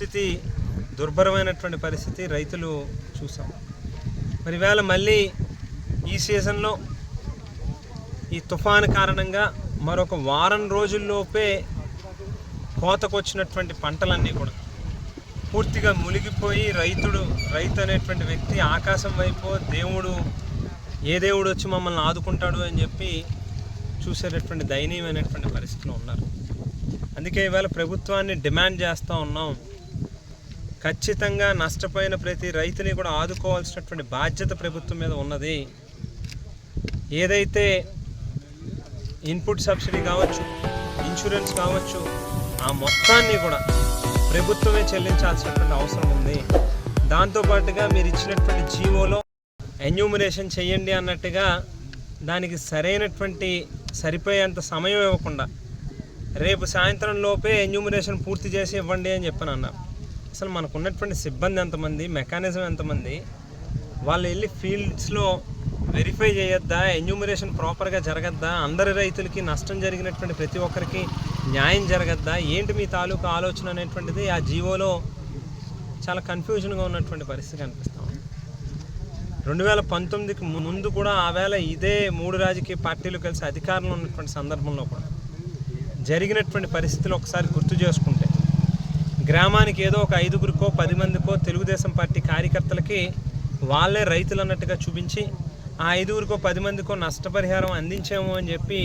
పరిస్థితి దుర్భరమైనటువంటి పరిస్థితి రైతులు చూసాం. మరి వేళ మళ్ళీ ఈ సీజన్లో ఈ తుఫాను కారణంగా మరొక వారం రోజుల్లోపే కోతకొచ్చినటువంటి పంటలన్నీ కూడా పూర్తిగా మునిగిపోయి రైతుడు రైతు అనేటువంటి వ్యక్తి ఆకాశం వైపు దేవుడు ఏ దేవుడు వచ్చి మమ్మల్ని ఆదుకుంటాడు అని చెప్పి చూసేటటువంటి దయనీయమైనటువంటి పరిస్థితిలో ఉన్నారు. అందుకే ఇవాళ ప్రభుత్వాన్ని డిమాండ్ చేస్తూ ఉన్నాం. ఖచ్చితంగా నష్టపోయిన ప్రతి రైతుని కూడా ఆదుకోవాల్సినటువంటి బాధ్యత ప్రభుత్వం మీద ఉన్నది. ఏదైతే ఇన్పుట్ సబ్సిడీ కావచ్చు ఇన్సూరెన్స్ కావచ్చు ఆ మొత్తాన్ని కూడా ప్రభుత్వమే చెల్లించాల్సినటువంటి అవసరం ఉంది. దాంతోపాటుగా మీరు ఇచ్చినటువంటి జీవోలో ఎన్యూమినేషన్ చేయండి అన్నట్టుగా దానికి సరైనటువంటి సరిపోయేంత సమయం ఇవ్వకుండా రేపు సాయంత్రం లోపే ఎన్యూమినేషన్ పూర్తి చేసి ఇవ్వండి అని చెప్పని అన్నారు అసలు మనకు ఉన్నటువంటి సిబ్బంది ఎంతమంది మెకానిజం ఎంతమంది వాళ్ళు వెళ్ళి ఫీల్డ్స్లో వెరిఫై చేయొద్దా ఎన్యూమరేషన్ ప్రాపర్గా జరగద్దా అందరి రైతులకి నష్టం జరిగినటువంటి ప్రతి ఒక్కరికి న్యాయం జరగద్దా ఏంటి మీ తాలూకు ఆలోచన అనేటువంటిది ఆ జీవోలో చాలా కన్ఫ్యూజన్గా ఉన్నటువంటి పరిస్థితి కనిపిస్తాం రెండు వేల పంతొమ్మిదికి ముందు కూడా ఆ వేళ ఇదే మూడు రాజకీయ పార్టీలు కలిసి అధికారంలో ఉన్నటువంటి సందర్భంలో కూడా జరిగినటువంటి పరిస్థితులు ఒకసారి గుర్తు చేసుకుంటే గ్రామానికి ఏదో ఒక ఐదుగురికో పది మందికో తెలుగుదేశం పార్టీ కార్యకర్తలకి వాళ్ళే రైతులు అన్నట్టుగా చూపించి ఆ ఐదుగురికో పది మందికో నష్టపరిహారం అందించాము అని చెప్పి